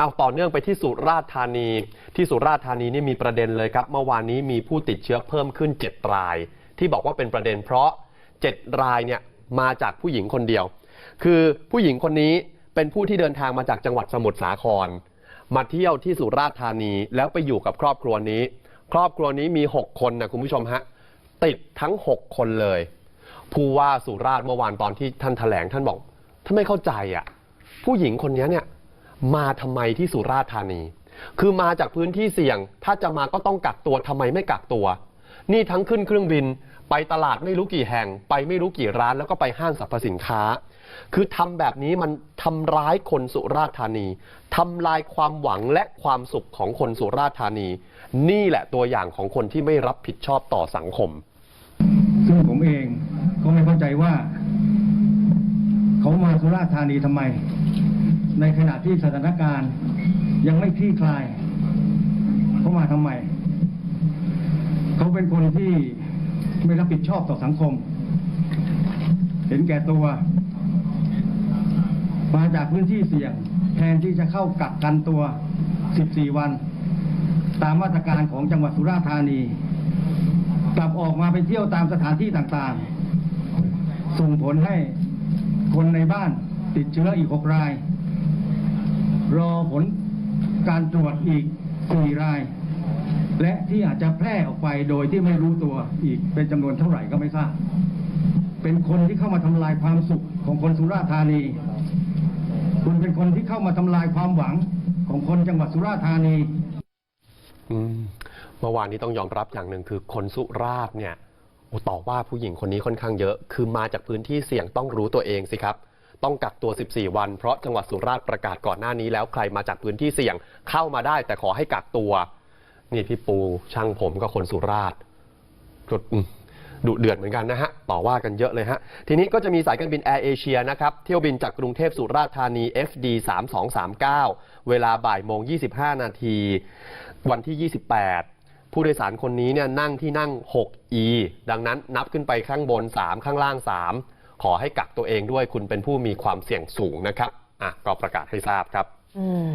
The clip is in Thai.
เอาต่อเนื่องไปที่สุราษฎร์ธานี ที่สุราษฎร์ธานีนี่มีประเด็นเลยครับ เมื่อวานนี้มีผู้ติดเชื้อเพิ่มขึ้น 7 ราย ที่บอกว่าเป็นประเด็นเพราะ 7 รายเนี่ยมาจากผู้หญิงคนเดียว คือผู้หญิงคนนี้เป็นผู้ที่เดินทางมาจากจังหวัดสมุทรสาคร มาเที่ยวที่สุราษฎร์ธานีแล้วไปอยู่กับครอบครัวนี้ ครอบครัวนี้มี 6 คนนะคุณผู้ชมฮะติดทั้ง 6 คนเลย ผู้ว่าสุราษฎร์เมื่อวานตอนที่ท่านแถลงท่านบอกท่านไม่เข้าใจอะผู้หญิงคนนี้เนี่ย มาทำไมที่สุราษฎร์ธานี คือมาจากพื้นที่เสี่ยง ถ้าจะมาก็ต้องกักตัวทำไมไม่กักตัว นี่ทั้งขึ้นเครื่องบิน ไปตลาดไม่รู้กี่แห่ง ไปไม่รู้กี่ร้านแล้วก็ไปห้างสรรพสินค้า คือทำแบบนี้มันทำร้ายคนสุราษฎร์ธานีทำลายความหวังและความสุขของคนสุราษฎร์ธานี นี่แหละตัวอย่างของคนที่ไม่รับผิดชอบต่อสังคม ซึ่งผมเองก็ไม่เข้าใจว่า เขามาสุราษฎร์ธานีทำไม ในขณะที่สถานการณ์ยังไม่คลี่คลายเขามาทำไมเขาเป็นคนที่ไม่รับผิดชอบต่อสังคม เห็นแก่ตัว มาจากพื้นที่เสี่ยง แทนที่จะเข้ากักกันตัว 14 วัน ตามมาตรการของจังหวัดสุราษฎร์ธานี กลับออกมาไปเที่ยวตามสถานที่ต่างๆ ส่งผลให้คนในบ้านติดเชื้ออีก 6 ราย ผลการตรวจอีก 4 ราย และที่อาจจะแพร่ออกไปโดยที่ไม่รู้ตัวอีกเป็นจำนวนเท่าไหร่ก็ไม่ทราบ เป็นคนที่เข้ามาทำลายความสุขของคนสุราษฎร์ธานี คุณเป็นคนที่เข้ามาทำลายความหวังของคนจังหวัดสุราษฎร์ธานีเมื่อวานนี้ต้องยอมรับอย่างหนึ่งคือคนสุราษฎร์เนี่ยต่อว่าผู้หญิงคนนี้ค่อนข้างเยอะ คือมาจากพื้นที่เสี่ยงต้องรู้ตัวเองสิครับ ต้องกักตัว 14 วัน เพราะจังหวัดสุราษฎร์ประกาศก่อนหน้านี้แล้วใครมาจากพื้นที่เสี่ยงเข้ามาได้ แต่ขอให้กักตัว นี่พี่ปูช่างผมก็คนสุราษฎร์ดุเดือดเหมือนกันนะฮะ ต่อว่ากันเยอะเลยฮะ ทีนี้ก็จะมีสายการบินแอร์เอเชียนะครับ เที่ยวบินจากกรุงเทพสุราษฎร์ธานี FD 3239 เวลาบ่ายโมง 25 นาที วันที่ 28 ผู้โดยสารคนนี้เนี่ยนั่งที่นั่ง 6E ดังนั้นนับขึ้นไปข้างบน 3 ข้างล่าง 3 ขอให้กักตัวเองด้วยคุณเป็นผู้มีความเสี่ยงสูงนะครับอะก็ประกาศให้ทราบครับอืม